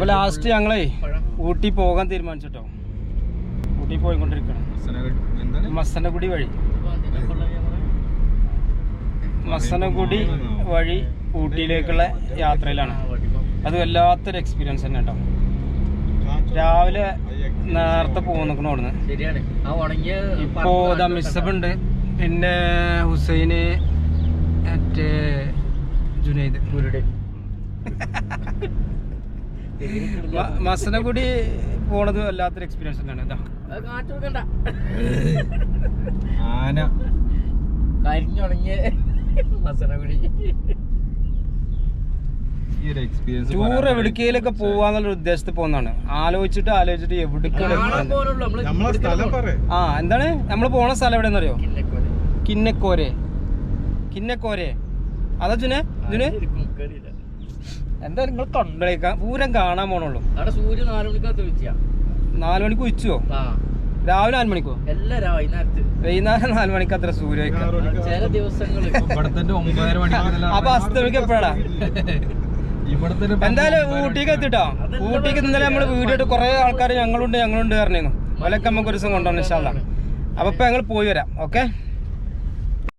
അപ്പൊ ലാസ്റ്റ് ഞങ്ങളേ ഊട്ടി പോകാൻ തീരുമാനിച്ചിട്ടോ. ഊട്ടി പോയിക്കൊണ്ടിരിക്കണം മസനഗുഡി വഴി. മസനഗുഡി വഴി ഊട്ടിയിലേക്കുള്ള യാത്രയിലാണ്. അത് വല്ലാത്തൊരു എക്സ്പീരിയൻസ് തന്നെ കേട്ടോ രാവിലെ നേരത്തെ പോകുന്നു അവിടുന്ന്? ശരിയാണ്. ആ ഉണങ്ങിയ ഇപ്പോ മിസ്സബ് ഉണ്ട് പിന്നെ ഹുസൈന് മറ്റേ ജുനൈദ്. ഗുരുടെ മ- മസനഗുടി പോണത് വല്ലാത്തൊരു എക്സ്പീരിയൻസ് തന്നെയാണ് ഇതാ ആന. കരിഞ്ഞുണങ്ങിയ മസനഗുടി ടൂർ എവിടേക്കൊക്കെ പോവാന്നുള്ള ഉദ്ദേശത്തിൽ പോകുന്നതാണ്. ആലോചിച്ചിട്ട് ആലോചിച്ചിട്ട് എവിടേക്കാണ് ആ എന്താണ്? നമ്മൾ പോണ സ്ഥലം എവിടെയെന്നറിയോ അറിയോ കിന്നക്കോരെ. കിന്നക്കോരെ. അതാ ജുനെ? ജുനെ? എന്താ നിങ്ങൾ കണ്ടേക്കാം പൂരം കാണാൻ പോണുള്ളൂ. അവിടെ സൂര്യൻ നാല് മണിക്കകത്ത് വെച്ചാ. നാല് മണിക്ക് ഉച്ചോ ആ. രാവിലെ നാല് മണിക്കോ? എല്ലാ വൈകുന്നേരത്ത്. വൈകുന്നേരം നാല് മണിക്ക് അത്ര സൂര്യ ചില മണിക്ക് അപ്പൊ അസ്തമിക്ക് എപ്പോഴാ? എന്തായാലും ഊട്ടിക്ക് എത്തിട്ടോ? ഊട്ടിക്ക് ഇന്നലെ നമ്മൾ വീഡിയോ ഇട്ട് കുറെ ആൾക്കാർ ഞങ്ങളുണ്ട് ഞങ്ങളുണ്ട് പറഞ്ഞിരുന്നു. ഓലൊക്കെ നമുക്ക് ഒരു ദിവസം കൊണ്ടുവന്നു അപ്പൊ ഇപ്പൊ ഞങ്ങൾ പോയി വരാം. ഓക്കെ?